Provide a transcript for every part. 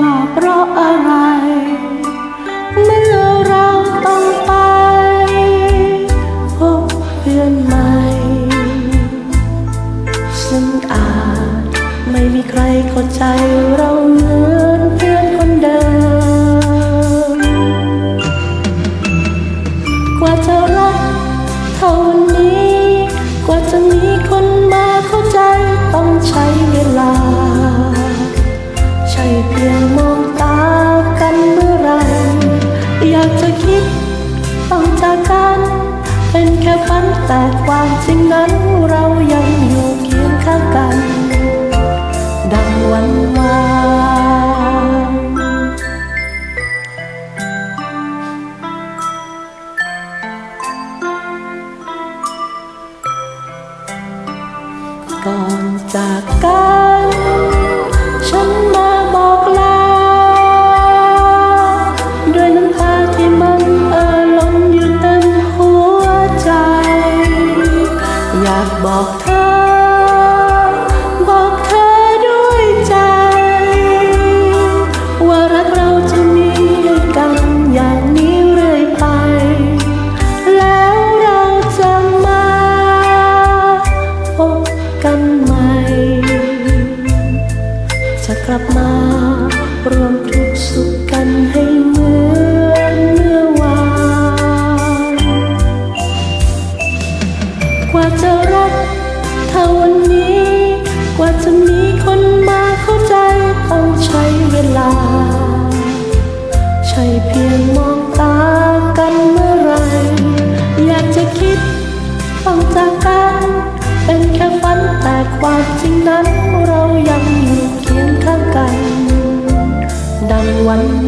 ว่าเพราะอะไร เมื่อเราต้องไป พบเพื่อนใหม่ ซึ่งอาจไม่มีใครเข้าใจเรา ด ต้องจากกัน เป็นแค่ฝันแต่ความจริงนั้นเรายังอยู่เคียงข้างกัน ดังวันวานก่อนจากกัน ฉันมาากบอกเธอ บอกเธอด้วยใจ ว่ารักเราจะมีให้กันอย่างนี้เรื่อยไป แล้วเราจะมาพบกันใหม่ จะกลับมา รวมทุก ดั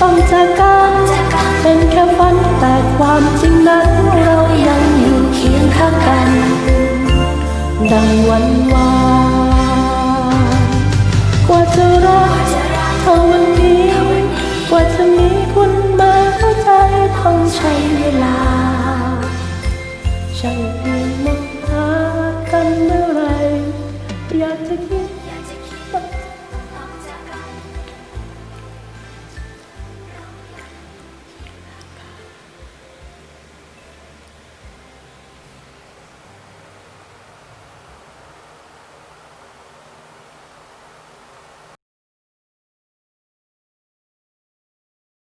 ต้องจากกันเป็นแค่ฝันแต่ความจริงนั้นเรายังอยู่เคียงข้างกัน ดังวันวานกว่าจะรักเท่าวันนี้กว่าจะมีคุณมาเข้าใจต้องใช้เวลาช่างเพีมองหากันเมื่อไรอยากจะคิด